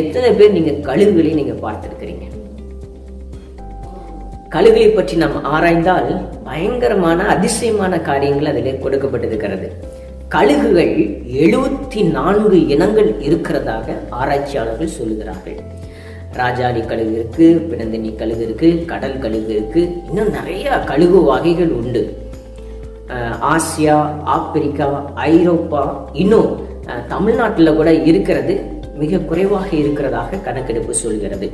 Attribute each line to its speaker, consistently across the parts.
Speaker 1: எத்தனை பேர் நீங்க கழுகுகளை நீங்க பார்த்திருக்கிறீங்க? கழுகுகளை பற்றி நாம் ஆராய்ந்தால் பயங்கரமான அதிசயமான காரியங்கள் அதில் கொடுக்கப்பட்டிருக்கிறது. கழுகுகள் எழுபத்தி நான்கு இனங்கள் இருக்கிறதாக ஆராய்ச்சியாளர்கள் சொல்லுகிறார்கள். ராஜாளி கழுகு இருக்கு பிணந்தினி கழுகு இருக்கு கடல் கழுகு இருக்கு இன்னும் நிறைய கழுகு வகைகள் உண்டு. ஆசியா ஆப்பிரிக்கா ஐரோப்பா இன்னும் தமிழ்நாட்டில் கூட இருக்கிறது. மிக குறைவாக இருக்கிறதாக கணக்கெடுப்பு சொல்கிறது.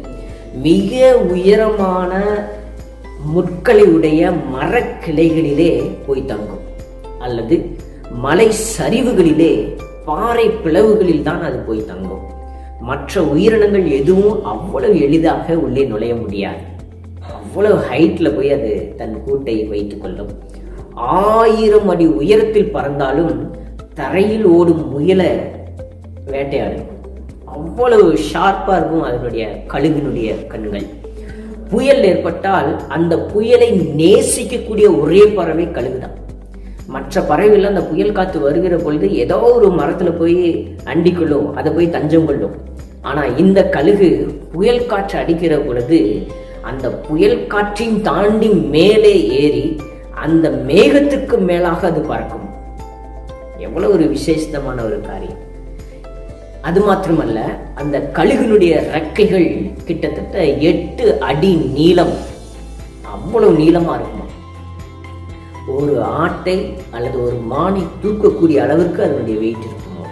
Speaker 1: மிக உயரமான முட்களை உடைய மரக்கிளைகளிலே போய் தங்கும். அல்லது மலை சரிவுகளிலே பாறை பிளவுகளில் தான் அது போய் தங்கும். மற்ற உயிரினங்கள் எதுவும் அவ்வளவு எளிதாக உள்ளே நுழைய முடியாது. அவ்வளவு ஹைட்ல போய் அது தன் கூட்டை வைத்துக் கொள்ளும். ஆயிரம் அடி உயரத்தில் பறந்தாலும் தரையில் ஓடும் முயலை வேட்டையாடும். அவ்வளவு ஷார்ப்பாக இருக்கும் அதனுடைய கழுகினுடைய கண்கள். புயல் ஏற்பட்டால் அந்த புயலை நேசிக்கக்கூடிய ஒரே பறவை கழுகுதான். மற்ற பறவைகள் அந்த புயல் காத்து வருகிற பொழுது ஏதோ ஒரு மரத்துல போய் அண்டிக்கொள்ளும் அதை போய் தஞ்சம் கொள்ளும். ஆனால் இந்த கழுகு புயல் காற்று அடிக்கிற பொழுது அந்த புயல் காற்றின் தாண்டி மேலே ஏறி அந்த மேகத்துக்கு மேலாக அது பறக்கும். எவ்வளவு ஒரு விசேஷமான ஒரு காரியம். அது மாத்திரமல்ல அந்த கழுகினுடைய ரெக்கைகள் கிட்டத்தட்ட எட்டு அடி நீளம். அவ்வளவு நீளமா இருக்குமா? ஒரு ஆட்டை அல்லது ஒரு மானை தூக்கக்கூடிய அளவிற்கு அதனுடைய வெயிட் இருக்குமா?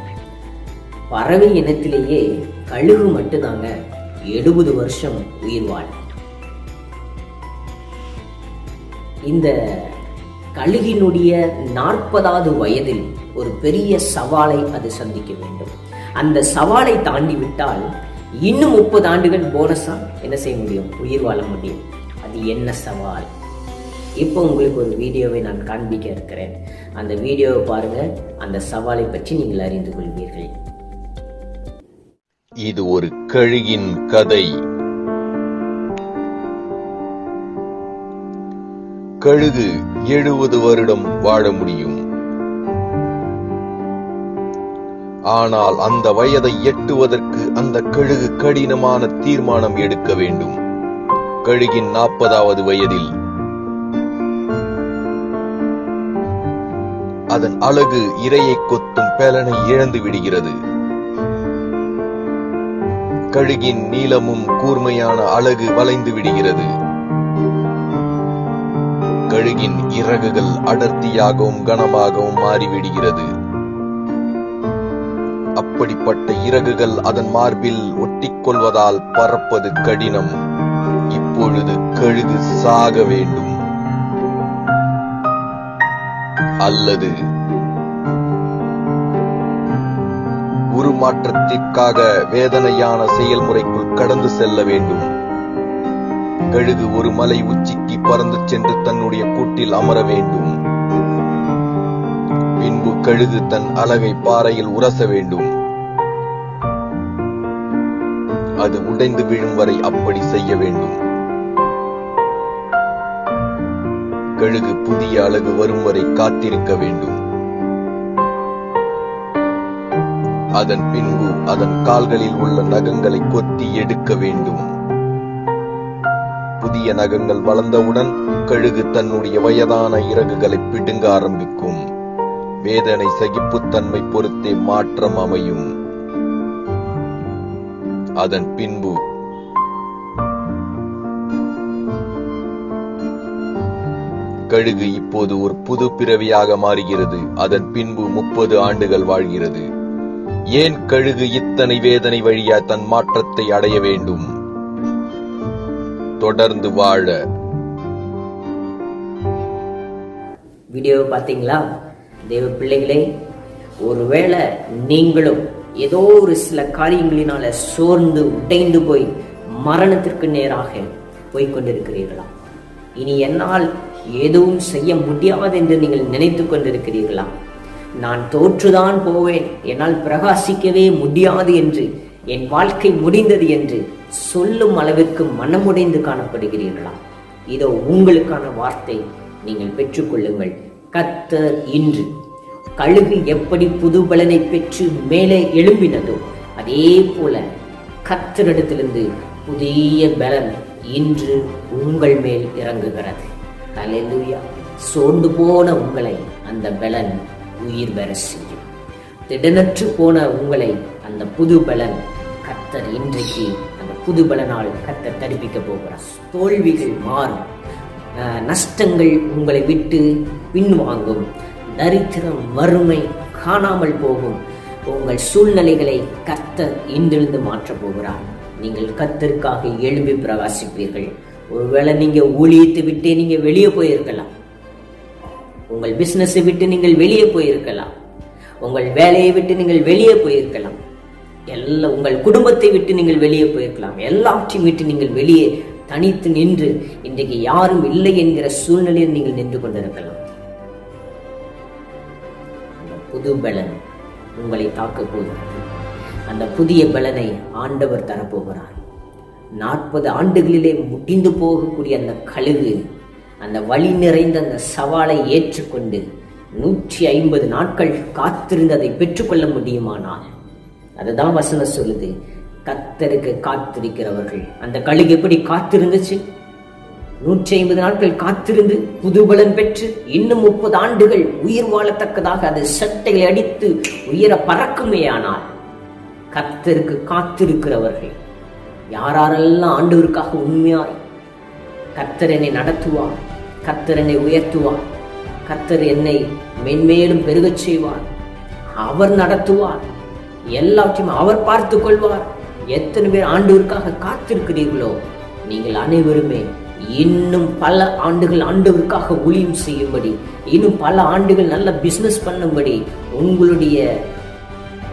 Speaker 1: பறவை இனத்திலேயே கழுகு மட்டும்தாங்க எழுபது வருஷம் உயிர் வாழும் இந்த கழுகினுடைய நாற்பதாவது வயதில் ஒரு பெரிய சவாலை அது சந்திக்க வேண்டும். அந்த சவாலை தாண்டி விட்டால் இன்னும் முப்பது ஆண்டுகள் போனஸா என்ன செய்ய முடியும்? உயிர் வாழ முடியும். அது என்ன சவால்? இப்போ உங்களுக்கு ஒரு வீடியோவை நான் காண்பிக்க இருக்கிறேன். அந்த வீடியோவை பாருங்க. அந்த சவாலை பற்றி நீங்கள் அறிந்து கொள்வீர்கள்.
Speaker 2: இது ஒரு கழுகின் கதை. கழுகு எழுபது வருடம் வாழ முடியும். ஆனால் அந்த வயதை எட்டுவதற்கு அந்த கழுகு கடினமான தீர்மானம் எடுக்க வேண்டும். கழுகின் நாற்பதாவது வயதில். அதன் அழகு இரையை கொத்தும் பேலனை இழந்து விடுகிறது. கழுகின் நீளமும் கூர்மையான அழகு வளைந்து விடுகிறது. கழுகின் இறகுகள் அடர்த்தியாகவும் கனமாகவும் மாறிவிடுகிறது. இப்படிப்பட்ட இறகுகள் அதன் மார்பில் ஒட்டிக்கொள்வதால் பறப்பது கடினம். இப்பொழுது கழுகு சாக வேண்டும். அல்லது உருமாற்றத்திற்காக வேதனையான செயல்முறைக்குள் கடந்து செல்ல வேண்டும். கழுகு ஒரு மலை உச்சிக்கு பறந்து சென்று தன்னுடைய கூட்டில் அமர வேண்டும். பின்பு கழுகு தன் அலகை பாறையில் உரச வேண்டும். அது உடைந்து விழும் வரை அப்படி செய்ய வேண்டும். கழுகு புதிய அழகு வரும் வரை காத்திருக்க வேண்டும். அதன் பின்பு அதன் கால்களில் உள்ள நகங்களை கொத்தி எடுக்க வேண்டும். புதிய நகங்கள் வளர்ந்தவுடன் கழுகு தன்னுடைய வயதான இறகுகளை பிடுங்க ஆரம்பிக்கும். வேதனை சகிப்புத்தன்மை பொறுத்தே மாற்றம் அமையும். அதன் பின்பு. கழுகு இப்போது ஒரு புது பிறவியாக மாறுகிறது. அதன் பின்பு முப்பது ஆண்டுகள் வாழ்கிறது. ஏன் கழுகு இத்தனை வேதனை வழியா தன் மாற்றத்தை அடைய வேண்டும்? தொடர்ந்து வாழ.
Speaker 1: வீடியோவை பார்த்தீங்களா? தேவ பிள்ளைகளே ஒருவேளை நீங்களும் ஏதோ ஒரு சில காரியங்களினால சோர்ந்து உடைந்து போய் மரணத்திற்கு நேராக போய்க் கொண்டிருக்கிறீர்களா இனி என்னால் எதுவும் செய்ய முடியாது என்று நீங்கள் நினைத்து கொண்டிருக்கிறீர்களா? நான் தோற்றுதான் போவேன் என்னால் பிரகாசிக்கவே முடியாது என்று என் வாழ்க்கை முடிந்தது என்று சொல்லும் அளவிற்கு மனமுடைந்து காணப்படுகிறீர்களா? இதோ உங்களுக்கான வார்த்தை நீங்கள் பெற்றுக்கொள்ளுங்கள் கத்தர் இன்று கழுகு எப்படி புது பலனை பெற்று மேலே எழும்பினதோ அதே போல கத்தரிடத்திலிருந்து புதிய பலன் இன்று உங்கள் மேல் இறங்குகிறது. அல்லேலூயா சோர்ந்து போன உங்களை அந்த பலன் உயிர் பெற செய்யும். திடனற்று போன உங்களை அந்த புது பலன் கத்தர் இன்றைக்கு அந்த புது பலனால் கத்தர் தரிப்பிக்க போகிறார். தோல்விகள் மாறும். நஷ்டங்கள் உங்களை விட்டு பின்வாங்கும். தரித்திரம் வறுமை காணாமல் போகும். உங்கள் சூழ்நிலைகளை கத்தர் இன்றிருந்து மாற்றப் போகிறார். நீங்கள் கத்தருக்காக எழும்பி பிரகாசிப்பீர்கள். ஒருவேளை நீங்கள் ஊழியத்தை விட்டே நீங்கள் வெளியே போயிருக்கலாம். உங்கள் பிசினஸை விட்டு நீங்கள் வெளியே போயிருக்கலாம். உங்கள் வேலையை விட்டு நீங்கள் வெளியே போயிருக்கலாம். எல்லா உங்கள் குடும்பத்தை விட்டு நீங்கள் வெளியே போயிருக்கலாம். எல்லாவற்றையும் விட்டு நீங்கள் வெளியே தனித்து நின்று இன்றைக்கு யாரும் இல்லை என்கிற சூழ்நிலையில் நீங்கள் நின்று கொண்டிருக்கலாம். புது பலன் உங்களை தாக்கப் போகிறது. அந்த புதிய பலனை ஆண்டவர் தரப்போகிறார். நாற்பது ஆண்டுகளிலே முடிந்து போகக்கூடிய அந்த கழுகு அந்த வழி நிறைந்த அந்த சவாலை ஏற்றுக்கொண்டு நூற்றி ஐம்பது நாட்கள் காத்திருந்து அதை பெற்றுக்கொள்ள முடியுமானால் அதுதான் வசனம் சொல்லுது. கத்தருக்கு காத்திருக்கிறவர்கள். அந்த கழுகு எப்படி காத்திருந்துச்சு? நூற்றி ஐம்பது நாட்கள் காத்திருந்து புதுபலன் பெற்று இன்னும் முப்பது ஆண்டுகள் உயிர் வாழத்தக்கதாக அது சட்டைகளை அடித்து உயர பறக்குமேயானால் கர்த்தருக்கு காத்திருக்கிறவர்கள் யாரெல்லாம் ஆண்டவருக்காக உண்மையாய் கர்த்தர் என்னை நடத்துவார் கர்த்தர் என்னை உயர்த்துவார் கர்த்தர் என்னை மென்மேலும் பெருகச் செய்வார். அவர் நடத்துவார் எல்லாவற்றையும் அவர் பார்த்து கொள்வார். எத்தனை பேர் ஆண்டவருக்காக காத்திருக்கிறீர்களோ நீங்கள் அனைவருமே இன்னும் பல ஆண்டுகள் ஆண்டவருக்காக ஊழியம் செய்யும்படி இன்னும் பல ஆண்டுகள் நல்ல பிஸ்னஸ் பண்ணும்படி உங்களுடைய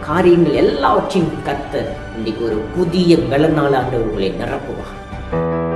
Speaker 1: காரியங்கள் எல்லாவற்றையும் கத்த இன்னைக்கு ஒரு புதிய வெள்ள நாள் ஆண்டவர்களை நிரப்புவார்.